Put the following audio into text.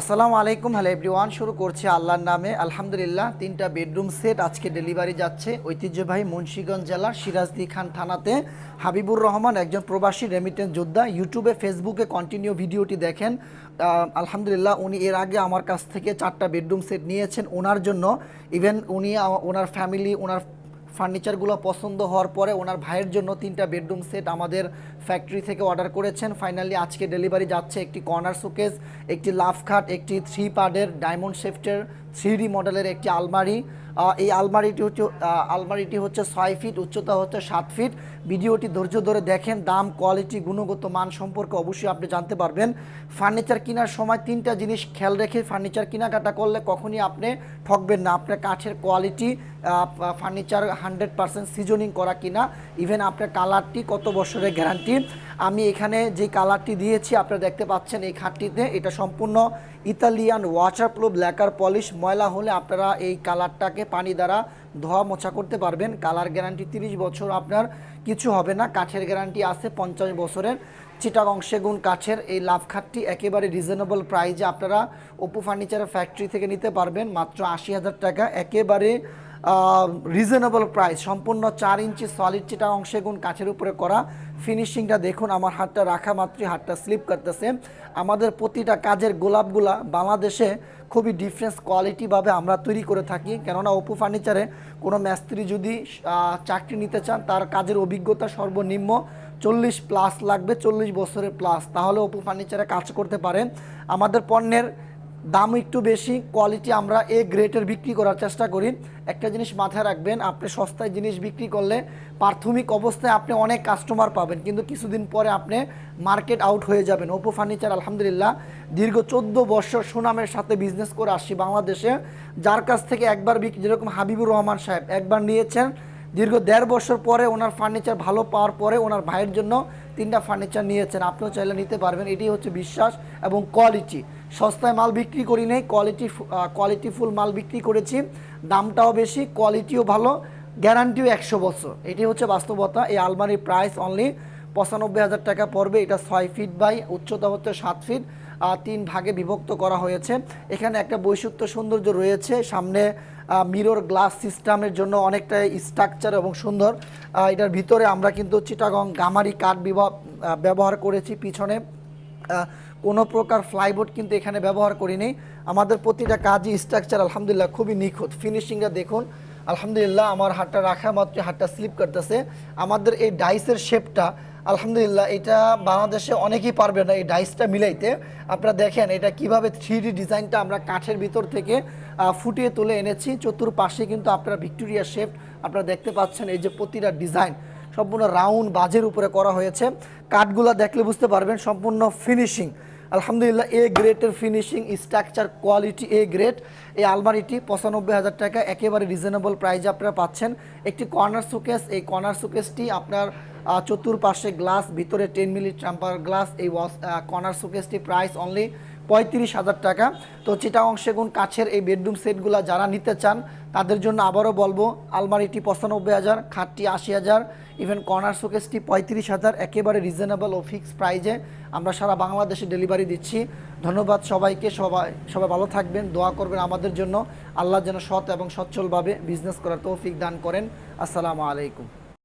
আসসালামু আলাইকুম। Hello everyone, শুরু করছে আল্লাহর নামে। আলহামদুলিল্লাহ, তিনটা বেডরুম সেট আজকে ডেলিভারি যাচ্ছে ঐতিহ্যবাহী মুন্সিগঞ্জ জেলার সিরাজদি খান থানাতে। হাবিবুর রহমান একজন প্রবাসী রেমিটেন্স যোদ্ধা। ইউটিউবে, ফেসবুকে কন্টিনিউ ভিডিওটি দেখেন। আলহামদুলিল্লাহ, উনি এর আগে আমার কাছ থেকে চারটা বেডরুম সেট নিয়েছেন। ওনার জন্য ইভেন উনি ওনার ফ্যামিলি ওনার ফার্নিচারগুলো পছন্দ হওয়ার পরে ওনার ভাইয়ের জন্য তিনটা বেডরুম সেট আমাদের ফ্যাক্টরি থেকে অর্ডার করেছেন। ফাইনালি আজকে ডেলিভারি যাচ্ছে একটি কর্নার শোকেস, একটি লাফ খাট, একটি থ্রি পার্টের ডায়মন্ড শেফটের থ্রি মডেলের একটি আলমারি। এই আলমারিটি হচ্ছে আলমারিটি হচ্ছে ছয় ফিট, উচ্চতা হচ্ছে সাত ফিট। ভিডিওটি ধৈর্য ধরে দেখেন, দাম, কোয়ালিটি, গুণগত মান সম্পর্কে অবশ্যই আপনি জানতে পারবেন। ফার্নিচার কেনার সময় তিনটা জিনিস খেয়াল রেখে ফার্নিচার কেনাকাটা করলে কখনই আপনি ঠকবেন না। আপনার কাঠের quality furniture hundred percent seasoning করা কিনা ইভেন আপনার কালারটি কত বছরের গ্যারান্টি আমি এখানে যে কালারটি দিয়েছি, আপনারা দেখতে পাচ্ছেন এই খাটটিতে, এটা সম্পূর্ণ ইতালিয়ান ওয়াটারপ্রুফ ব্ল্যাকার পলিশ ময়লা হলে আপনারা এই কালারটাকে পানি দ্বারা ধোয়া মোছা করতে পারবেন। কালার গ্যারান্টি তিরিশ বছর আপনার কিছু হবে না, কাঠের গ্যারান্টি আছে পঞ্চাশ বছরের। চিটাগং সেগুন কাঠের এই লাভ খাটটি একেবারে রিজনেবল প্রাইজে আপনারা ওপো ফার্নিচারের ফ্যাক্টরি থেকে নিতে পারবেন, মাত্র আশি হাজার টাকা। একেবারে রিজনেবল প্রাইস সম্পূর্ণ চার ইঞ্চি সলিড চিটাগং সেগুন কাঠের উপরে করা। ফিনিশিংটা দেখুন, আমার হাতটা রাখা মাত্রই, হাতটা স্লিপ করতেছে। আমাদের প্রতিটা কাজের গোলাপগুলা বাংলাদেশে খুবই ডিফারেন্স কোয়ালিটিভাবে আমরা তৈরি করে থাকি। কেননা ওপো ফার্নিচারে কোনো মিস্ত্রি যদি চাকরি নিতে চান, তার কাজের অভিজ্ঞতা সর্বনিম্ন চল্লিশ প্লাস লাগবে, চল্লিশ বছরের প্লাস তাহলে ওপো ফার্নিচারে কাজ করতে পারেন। আমাদের পণ্যের দাম একটু বেশি কোয়ালিটি আমরা এ গ্রেটের বিক্রি করার চেষ্টা করি। একটা জিনিস মাথায় রাখবেন, আপনি সস্তায় জিনিস বিক্রি করলে প্রাথমিক অবস্থায় আপনি অনেক কাস্টমার পাবেন, কিন্তু কিছুদিন পরে আপনি মার্কেট আউট হয়ে যাবেন। ওপো ফার্নিচার আলহামদুলিল্লাহ, দীর্ঘ চোদ্দ বছর সুনামের সাথে বিজনেস করে আসছি বাংলাদেশে। যার কাছ থেকে একবার যেরকম হাবিবুর রহমান সাহেব একবার নিয়েছেন, দীর্ঘ দেড় বছর পরে ওনার ফার্নিচার ভালো পাওয়ার পরে ওনার ভাইয়ের জন্য তিনটা ফার্নিচার নিয়েছেন। আপনিও চাইলে নিতে পারবেন, এটি হচ্ছে বিশ্বাস এবং কোয়ালিটি সস্তায় মাল বিক্রি করি নেই কোয়ালিটি কোয়ালিটিফুল মাল বিক্রি করেছি, দামটাও বেশি কোয়ালিটিও ভালো গ্যারান্টিও একশো বছর। এটি হচ্ছে বাস্তবতা, এই আলমারির প্রাইস অনলি পঁচানব্বই হাজার টাকা পড়বে, এটা ছয় ফিট বাই উচ্চতা হচ্ছে সাত ফিট তিন ভাগে বিভক্ত করা হয়েছে। এখানে একটা বৈশিষ্ট্য সৌন্দর্য রয়েছে, সামনে মিরর গ্লাস সিস্টেমের জন্য অনেকটা স্ট্রাকচার এবং সুন্দর। এটার ভিতরে আমরা কিন্তু চিটাগং গামারি কাঠ ব্যবহার করেছি পিছনে। কোনো প্রকার ফ্লাইবোর্ড কিন্তু এখানে ব্যবহার করিনি। আমাদের প্রতিটা কাজই স্ট্রাকচার আলহামদুলিল্লাহ, খুবই নিখুঁত। ফিনিশিংটা দেখুন, আলহামদুলিল্লাহ, আমার হাতটা রাখা মাত্র হাতটা স্লিপ করতেছে। আমাদের এই ডাইসের শেপটা আলহামদুলিল্লাহ, এটা বাংলাদেশে অনেকেই পারবে না এই ডাইসটা মিলাইতে। আপনারা দেখেন, এটা কীভাবে থ্রি ডিজাইনটা আমরা কাঠের ভিতর থেকে ফুটিয়ে তুলে এনেছি। চতুর্পাশে কিন্তু আপনারা ভিক্টোরিয়া শেপ আপনারা দেখতে পাচ্ছেন এই যে প্রতিটা ডিজাইন সম্পূর্ণ রাউন্ড বাজের উপরে করা হয়েছে। কাঠগুলা দেখলে বুঝতে পারবেন, সম্পূর্ণ ফিনিশিং আলহামদুলিল্লাহ এ গ্রেটের finishing structure quality A grade এই আলমারিটি পঁচানব্বই হাজার টাকা, একেবারে রিজনেবল প্রাইজে আপনারা পাচ্ছেন। একটি কর্নার সুকেস এই কর্নার সুকেসটি আপনার চতুর্পাশে গ্লাস ভিতরে টেন মিলি ট্রাম্পার গ্লাস এই ওয়াস কর্নার সুকেসটি প্রাইস অনলি পঁয়ত্রিশ হাজার টাকা। তো চিটাগং সেগুন কাছের এই বেডরুম সেটগুলো যারা নিতে চান, তাদের জন্য আবারও বলব, আলমারিটি পঁচানব্বই হাজার, খাটটি আশি হাজার। ইভেন কর্নার শোকেসটি পঁয়ত্রিশ হাজার একেবারে রিজনেবল ও ফিক্স প্রাইজে আমরা সারা বাংলাদেশে ডেলিভারি দিচ্ছি। ধন্যবাদ সবাইকে, সবাই সবাই ভালো থাকবেন, দোয়া করবেন আমাদের জন্য। আল্লাহ যেন সৎ এবং সচ্ছলভাবে বিজনেস করার তৌফিক দান করেন। আসসালামু আলাইকুম।